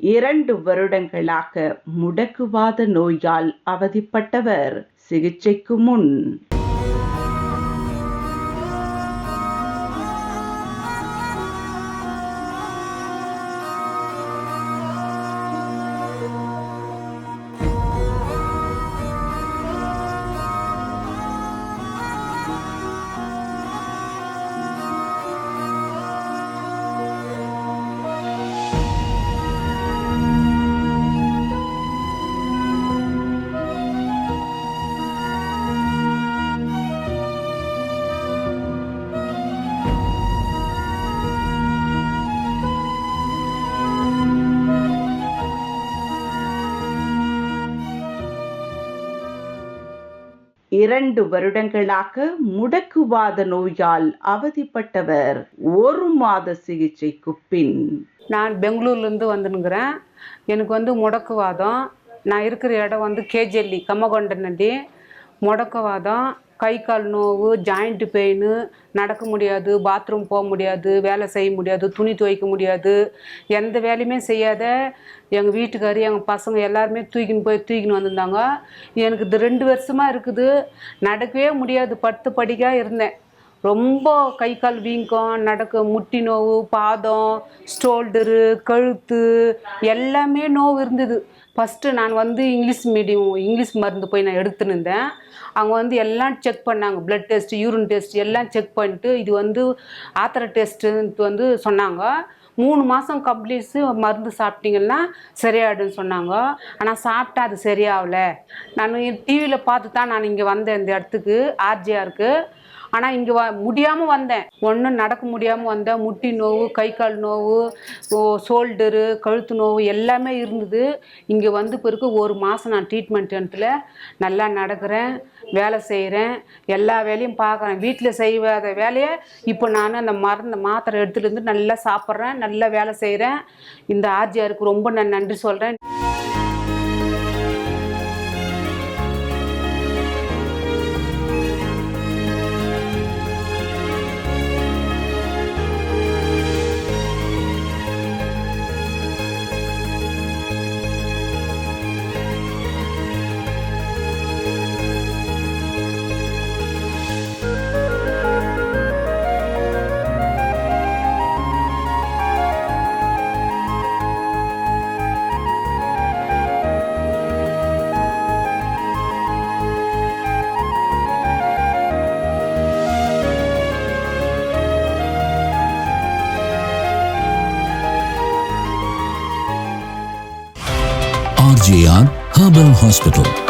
இரண்டு வருடங்களாக முடக்குவாத நோயால் அவதிப்பட்டவர் சிகிச்சைக்கு முன். இரண்டு வருடங்களாக முடக்குவாத நோயால் அவதிப்பட்டவர் ஒரு மாத சிகிச்சைக்கு பின். நான் பெங்களூர்லேருந்து வந்துனுங்கிறேன் எனக்கு வந்து முடக்குவாதம். நான் இருக்கிற இடம் வந்து கேஜெல்லி கம்மகொண்டனடி முடக்குவாதம். கை கால் நோவு ஜாயிண்ட் பெயின் நடக்க முடியாது பாத்ரூம் போக முடியாது வேலை செய்ய முடியாது துணி துவைக்க முடியாது எந்த வேலையுமே செய்யாத எங்கள் வீட்டுக்காரு எங்கள் பசங்க எல்லாருமே தூக்கின்னு போய் தூக்கின்னு வந்திருந்தாங்க. எனக்கு இது ரெண்டு வருஷமாக இருக்குது. நடக்கவே முடியாது. பத்து படிக்காக இருந்தேன். ரொம்ப கை கால் வீங்கம் நடக்க முட்டி நோவு பாதம் ஸ்டோல்டரு கழுத்து எல்லாமே நோவு இருந்தது. ஃபஸ்ட்டு நான் வந்து இங்கிலீஷ் மீடியம் இங்கிலீஷ் மருந்து போய் நான் எடுத்துன்னு இருந்தேன். அவங்க வந்து எல்லாம் செக் பண்ணாங்க. பிளட் டெஸ்ட் யூரின் டெஸ்ட் எல்லாம் செக் பண்ணிட்டு இது வந்து ஆத்திர டெஸ்ட்டு வந்து சொன்னாங்க. மூணு மாதம் கம்ப்ளீட்ஸு மருந்து சாப்பிட்டீங்கன்னா சரியாயிடும்னு சொன்னாங்க. ஆனால் சாப்பிட்டா அது சரியாகல. நான் டிவியில் பார்த்து தான் நான் இங்கே வந்தேன் இந்த இடத்துக்கு ஆர்ஜிஆருக்கு ஆனால் இங்கே வ முடியாமல் வந்தேன். ஒன்றும் நடக்க முடியாமல் வந்தேன். முட்டி நோவு கை கால் நோவு ஷோல்டரு கழுத்து நோவு எல்லாமே இருந்தது. இங்கே வந்து பிறகு ஒரு மாதம் நான் ட்ரீட்மெண்ட் இடத்துல நல்லா நடக்கிறேன் வேலை செய்கிறேன் எல்லா வேலையும் பார்க்குறேன் வீட்டில் செய்யாத வேலையை இப்போ நான் அந்த மருந்து மாத்திரை எடுத்துகிட்டு வந்து நல்லா சாப்பிட்றேன். நல்லா வேலை செய்கிறேன் இந்த ஆர்ஜிஆருக்கு ரொம்ப நான் நன்றி சொல்கிறேன் RJR Herbal Hospital.